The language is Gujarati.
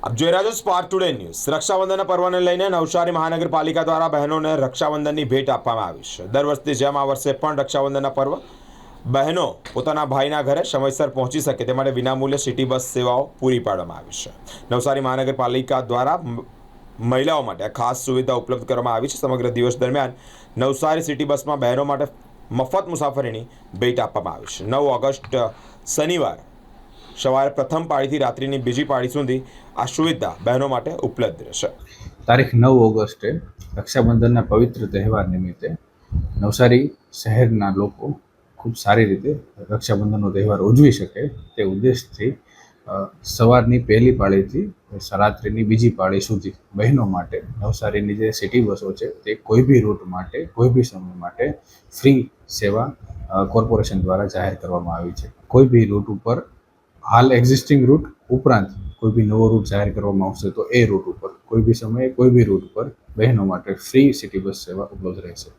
આપ જોઈ રહ્યા છો સ્પાર્ક ટુડે ન્યૂઝ રક્ષાબંધનના પર્વને લઈને નવસારી મહાનગરપાલિકા દ્વારા બહેનોને રક્ષાબંધનની ભેટ આપવામાં આવી છે. દર વર્ષની જેમ આ વર્ષે પણ રક્ષાબંધનના પર્વ બહેનો પોતાના ભાઈના ઘરે સમયસર પહોંચી શકે તે માટે વિનામૂલ્ય સિટી બસ સેવાઓ પૂરી પાડવામાં આવી છે. નવસારી મહાનગરપાલિકા દ્વારા મહિલાઓ માટે ખાસ સુવિધા ઉપલબ્ધ કરવામાં આવી છે. સમગ્ર દિવસ દરમિયાન નવસારી સિટી બસમાં બહેનો માટે મફત મુસાફરીની ભેટ આપવામાં આવી છે. નવ ઓગસ્ટ શનિવાર સવારે પ્રથમ પાળીથી રાત્રિની બીજી પાળી સુધી આ સુવિધા બહેનો માટે ઉપલબ્ધ રહેશે. તારીખ નવ ઓગસ્ટે રક્ષાબંધનના પવિત્ર તહેવાર નિમિત્તે નવસારી શહેરના લોકો ખૂબ સારી રીતે રક્ષાબંધનનો તહેવાર ઉજવી શકે તે ઉદ્દેશથી સવારની પહેલી પાળીથી રાત્રિની બીજી પાળી સુધી બહેનો માટે નવસારીની જે સિટી બસો છે તે કોઈ બી રૂટ માટે, કોઈ બી સમય માટે ફ્રી સેવા કોર્પોરેશન દ્વારા જાહેર કરવામાં આવી છે. કોઈ બી રૂટ ઉપર હાલ એક્ઝિસ્ટિંગ રૂટ ઉપરાંત કોઈ બી નવો રૂટ જાહેર કરવામાં આવશે તો એ રૂટ ઉપર, કોઈ બી સમયે કોઈ બી રૂટ પર બહેનો માટે ફ્રી સિટી બસ સેવા ઉપલબ્ધ રહેશે.